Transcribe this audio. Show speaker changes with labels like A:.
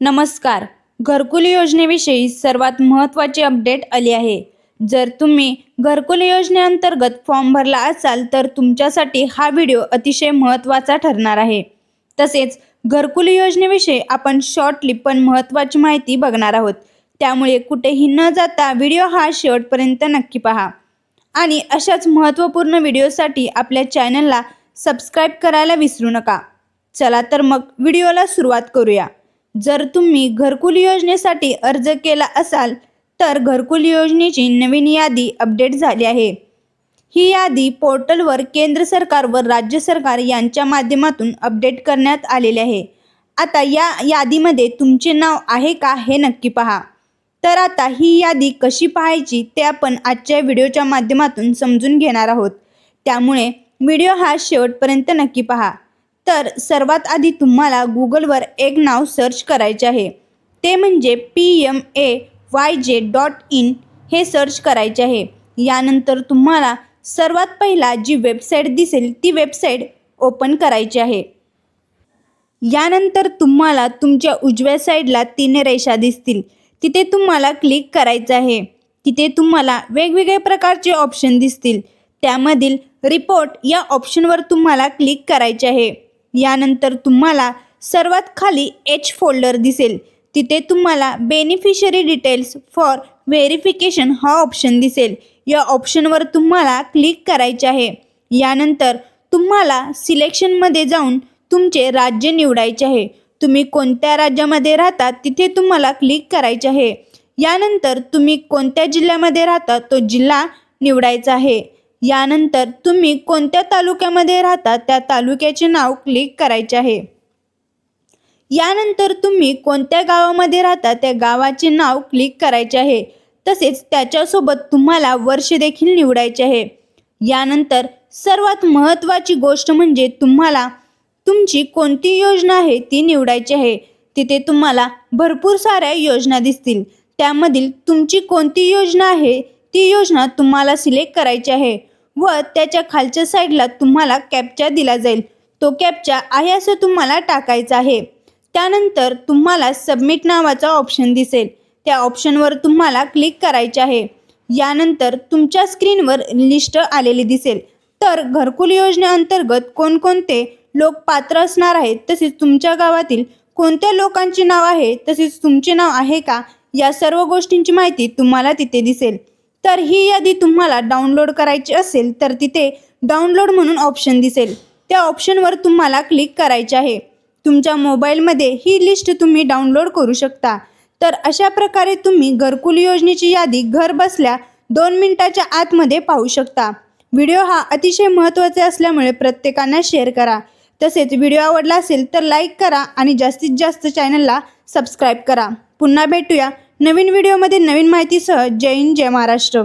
A: नमस्कार. घरकुल योजनेविषयी सर्वात महत्त्वाची अपडेट आली आहे. जर तुम्ही घरकुल योजनेअंतर्गत फॉर्म भरला असाल तर तुमच्यासाठी हा व्हिडिओ अतिशय महत्त्वाचा ठरणार आहे. तसेच घरकुल योजनेविषयी आपण शॉर्टली पण महत्त्वाची माहिती बघणार आहोत. त्यामुळे कुठेही न जाता व्हिडिओ हा शेवटपर्यंत नक्की पहा. आणि अशाच महत्त्वपूर्ण व्हिडिओसाठी आपल्या चॅनलला सबस्क्राईब करायला विसरू नका. चला तर मग व्हिडिओला सुरुवात करूया. जर तुम्ही घरकुल योजनेसाठी अर्ज केला असाल तर घरकुल योजनेची नवीन यादी अपडेट झाली आहे. ही यादी पोर्टलवर केंद्र सरकार व राज्य सरकार यांच्या माध्यमातून अपडेट करण्यात आलेली आहे. आता या यादीमध्ये तुमचे नाव आहे का हे नक्की पहा. तर आता ही यादी कशी पाहायची ते आपण आजच्या व्हिडिओच्या माध्यमातून समजून घेणार आहोत. त्यामुळे व्हिडिओ हा शेवटपर्यंत नक्की पहा. तर सर्वात आधी तुम्हाला गुगलवर एक नाव सर्च करायचे आहे. ते म्हणजे P M A Y J dot in हे सर्च करायचे आहे. यानंतर तुम्हाला सर्वात पहिला जी वेबसाईट दिसेल ती वेबसाईट ओपन करायची आहे. यानंतर तुम्हाला तुमच्या उजव्या साईडला तीन रेषा दिसतील. तिथे तुम्हाला क्लिक करायचं आहे. तिथे तुम्हाला वेगवेगळ्या प्रकारचे ऑप्शन दिसतील. त्यामधील रिपोर्ट या ऑप्शनवर तुम्हाला क्लिक करायचे आहे. यानंतर तुम्हाला सर्वात खाली एच फोल्डर दिसेल. तिथे तुम्हाला बेनिफिशरी डिटेल्स फॉर व्हेरिफिकेशन हा ऑप्शन दिसेल. या ऑप्शनवर तुम्हाला क्लिक करायचे आहे. यानंतर तुम्हाला सिलेक्शनमध्ये जाऊन तुमचे राज्य निवडायचे आहे. तुम्ही कोणत्या राज्यामध्ये राहता तिथे तुम्हाला क्लिक करायचे आहे. यानंतर तुम्ही कोणत्या जिल्ह्यामध्ये राहता तो जिल्हा निवडायचा आहे. यानंतर तुम्ही कोणत्या तालुक्यामध्ये राहता त्या तालुक्याचे नाव क्लिक करायचे आहे. यानंतर तुम्ही कोणत्या गावामध्ये राहता त्या गावाचे नाव क्लिक करायचे आहे. तसेच त्याच्यासोबत तुम्हाला वर्ष देखील निवडायचे आहे. यानंतर सर्वात महत्त्वाची गोष्ट म्हणजे तुम्हाला तुमची कोणती योजना आहे ती निवडायची आहे. तिथे तुम्हाला भरपूर साऱ्या योजना दिसतील. त्यामधील तुमची कोणती योजना आहे ती योजना तुम्हाला सिलेक्ट करायची आहे. व त्याच्या खालच्या साईडला तुम्हाला कॅपचा दिला जाईल. तो कॅपचा आहे असं तुम्हाला टाकायचा आहे. त्यानंतर तुम्हाला सबमिट नावाचा ऑप्शन दिसेल. त्या ऑप्शनवर तुम्हाला क्लिक करायचे आहे. यानंतर तुमच्या स्क्रीनवर लिस्ट आलेली दिसेल. तर घरकुल योजनेअंतर्गत कोणकोणते लोक पात्र असणार आहेत तसेच तुमच्या गावातील कोणत्या लोकांचे नाव आहे तसेच तुमचे नाव आहे का या सर्व गोष्टींची माहिती तुम्हाला तिथे दिसेल. तर ही यादी तुम्हाला डाउनलोड करायची असेल तर तिथे डाउनलोड म्हणून ऑप्शन दिसेल. त्या ऑप्शनवर तुम्हाला क्लिक करायचे आहे. तुमच्या मोबाईलमध्ये ही लिस्ट तुम्ही डाउनलोड करू शकता. तर अशा प्रकारे तुम्ही घरकुल योजनेची यादी घर बसल्या दोन मिनिटाच्या आतमध्ये पाहू शकता. व्हिडिओ हा अतिशय महत्त्वाचा असल्यामुळे प्रत्येकांना शेअर करा. तसेच व्हिडिओ आवडला असेल तर लाईक करा आणि जास्तीत जास्त चॅनलला सबस्क्राईब करा. पुन्हा भेटूया. नवीन व्हिडिओमध्ये नवीन माहितीसह जय हिंद जय महाराष्ट्र.